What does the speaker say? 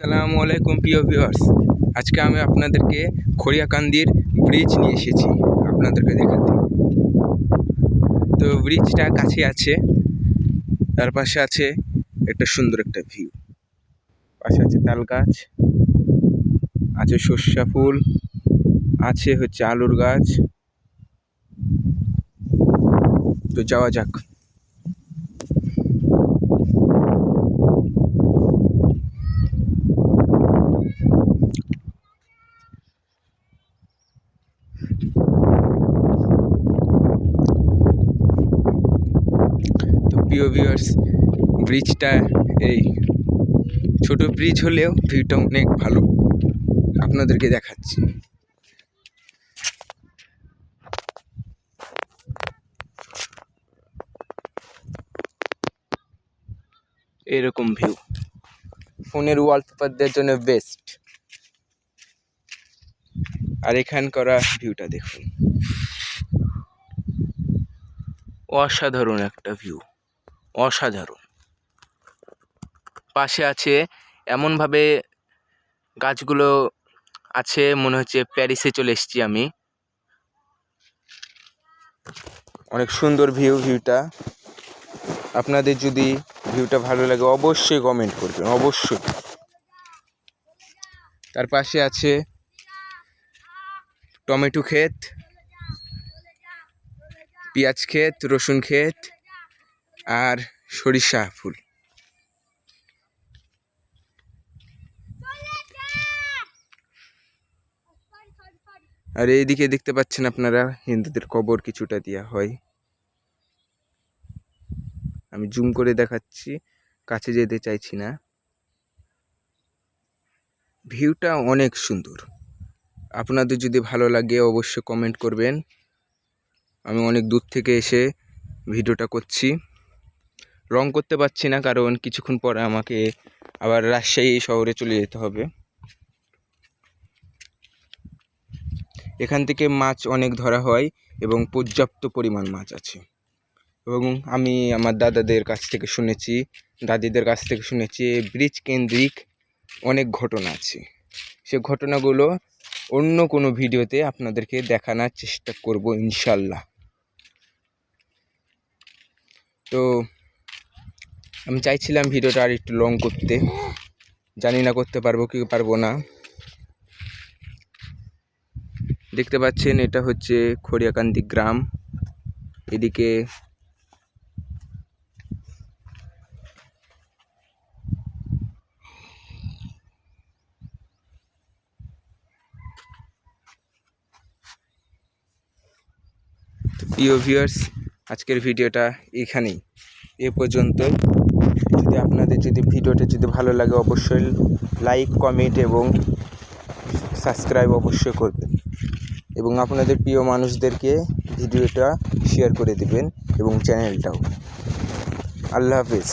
আসসালামু আলাইকুম, প্রিয় ভিউয়ার্স। আজকে আমি আপনাদেরকে খড়িয়াকান্দির ব্রিজ নিয়ে এসেছি, আপনাদেরকে দেখাতে। তো ব্রিজটা কাছে আছে, তার পাশে আছে একটা সুন্দর একটা ভিউ। পাশে আছে তাল গাছ, আছে সর্ষা ফুল, আছে হচ্ছে আলুর গাছ। তো যাওয়া যাক তো প্রিয় ভিউয়ার্স ব্রিজটা এই ছোট ব্রিজ হলেও ভিউটা অনেক ভালো। আপনাদেরকে দেখাচ্ছি। এরকম ভিউ ফোনের ওয়ালপেপার দেওয়ার জন্য বেস্ট আর এখান করা ভিউটা দেখুন। অসাধারণ একটা ভিউ অসাধারণ। পাশে আছে এমনভাবে গাছগুলো আছে, মনে হচ্ছে প্যারিসে চলে এসেছি আমি। অনেক সুন্দর ভিউ, ভিউটা। আপনাদের যদি ভিউটা ভালো লাগে অবশ্যই কমেন্ট করবেন, অবশ্যই। তার পাশে আছে টমেটো ক্ষেত, পেঁয়াজ ক্ষেত, রসুন ক্ষেত আর সরিষা ফুল। আর এইদিকে দেখতে পাচ্ছেন আপনারা, হিন্দুদের কবর কিছুটা দেওয়া হয়। আমি জুম করে দেখাচ্ছি, কাছে যেতে চাইছি না। ভিউটা অনেক সুন্দর। আপনাদের যদি ভালো লাগে অবশ্যই কমেন্ট করবেন। আমি অনেক দূর থেকে এসে ভিডিওটা করছি। রং করতে পারছি না, কারণ কিছুক্ষণ পরে আমাকে আবার রাজশাহী শহরে চলে যেতে হবে। এখান থেকে মাছ অনেক ধরা হয় এবং পর্যাপ্ত পরিমাণ মাছ আছে। এবং আমি আমার দাদাদের কাছ থেকে শুনেছি, দাদিদের কাছ থেকে শুনেছি ব্রিজ কেন্দ্রিক অনেক ঘটনা আছে। সে ঘটনাগুলো অন্য কোনো ভিডিওতে আপনাদেরকে দেখানোর চেষ্টা করব ইনশাল্লাহ। তো আমি চাইছিলাম ভিডিওটা আর একটু লং করতে। জানি না করতে পারব কি পারব না। দেখতে পাচ্ছেন, এটা হচ্ছে খড়িয়াকান্দি গ্রাম। এদিকে প্রিয় ভিউয়ার্স আজকের ভিডিওটা এখানেই। এ পর্যন্ত যদি আপনাদের যদি ভিডিওটা যদি ভালো লাগে, অবশ্যই লাইক কমেন্ট এবং সাবস্ক্রাইব অবশ্যই করবেন। এবং আপনাদের প্রিয় মানুষদেরকে ভিডিওটা শেয়ার করে দিবেন এবং চ্যানেলটাও আল্লাহ হাফিজ।